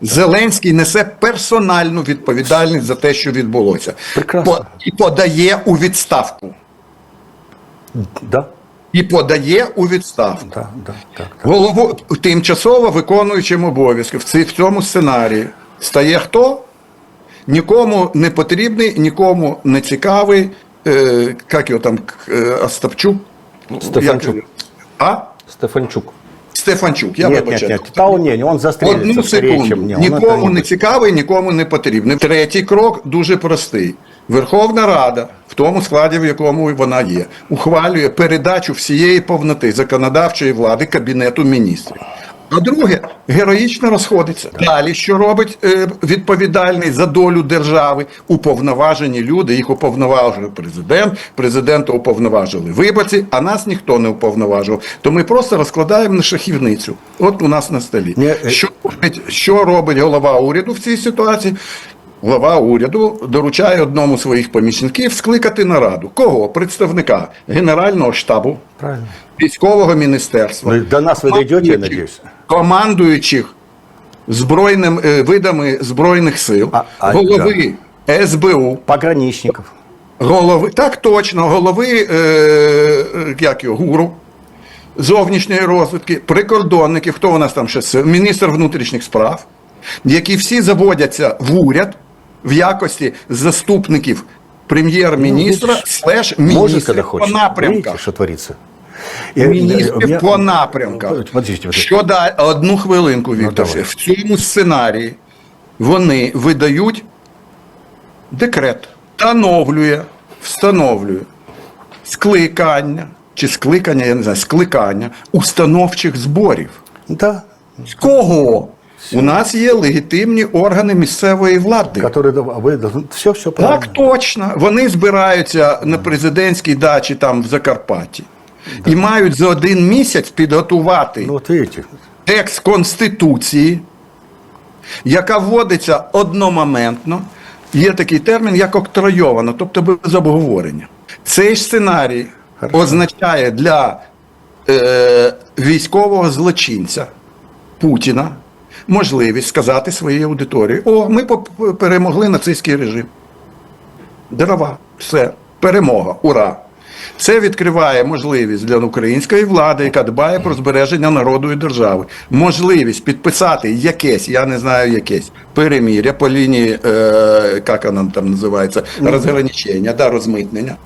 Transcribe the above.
Зеленський несе персональну відповідальність за те, що відбулося, Прекрасно. І подає у відставку. Да, І подає у відставку. да, да, так, так. Голову тимчасово виконуючим обов'язки в, цьому сценарії стає хто? Нікому не потрібний, нікому не цікавий. Е, як його там е, Остапчук? Стефанчук. Як? А? Стефанчук. Стефанчук, я нет, нет, нет. Та он, не, он застрелится Одну скорее, секунду. чем ні, Нікому не не... цікавий, нікому не потрібний. Третій крок дуже простий. Верховна Рада, в тому складі, в якому вона є, ухвалює передачу всієї повноти законодавчої влади Кабінету міністрів. А друге, героїчно розходиться. Далі, що робить е, відповідальний за долю держави, уповноважені люди, їх уповноважив президент, президента уповноважили виборці, а нас ніхто не уповноважив. То ми просто розкладаємо на шахівницю. От у нас на столі. Ні, е, Що робить, що робить голова уряду в цій ситуації? Глава уряду доручає одному з своїх помічників скликати нараду. Кого? Представника Генерального штабу, Правильно. військового міністерства. Вы до нас вы дойдете, я надеюсь. Командуючих збройним е, видами збройних сил, А- а, голови СБУ, Пограничников. голови, так точно, голови е, е, як його, гуру зовнішньої розвідки, прикордонники, хто у нас там ще це? міністр внутрішніх справ, які всі заводяться в уряд в якості заступників прем'єр-міністра Ну, слеш міністрів по напрямках. Видите, что творится? И, э, у Міністрів меня- по напрямках. Подождите, вот это- Що да, одну хвилинку, Віктор. давай. в цьому сценарії вони видають декрет, встановлює, встановлює скликання чи скликання, я не знаю, скликання установчих зборів. Да, З кого? У нас є легітимні органи місцевої влади. которые да, вы должны... Все, все правильно. Так точно. Вони збираються на президентській дачі там в Закарпатті і мають за один місяць підготувати Ну текст Конституції, яка вводиться одномоментно. Є такий термін, як октройовано, тобто без обговорення. Цей сценарій Хорошо. означає для е, військового злочинця Путіна можливість сказати своїй аудиторії: о, ми перемогли нацистський режим. Дрова, все, перемога, ура! Це відкриває можливість для української влади, яка дбає про збереження народу і держави, можливість підписати якесь, я не знаю, якесь переміря по лінії, е, як воно там називається, розграничення, да, розмитнення.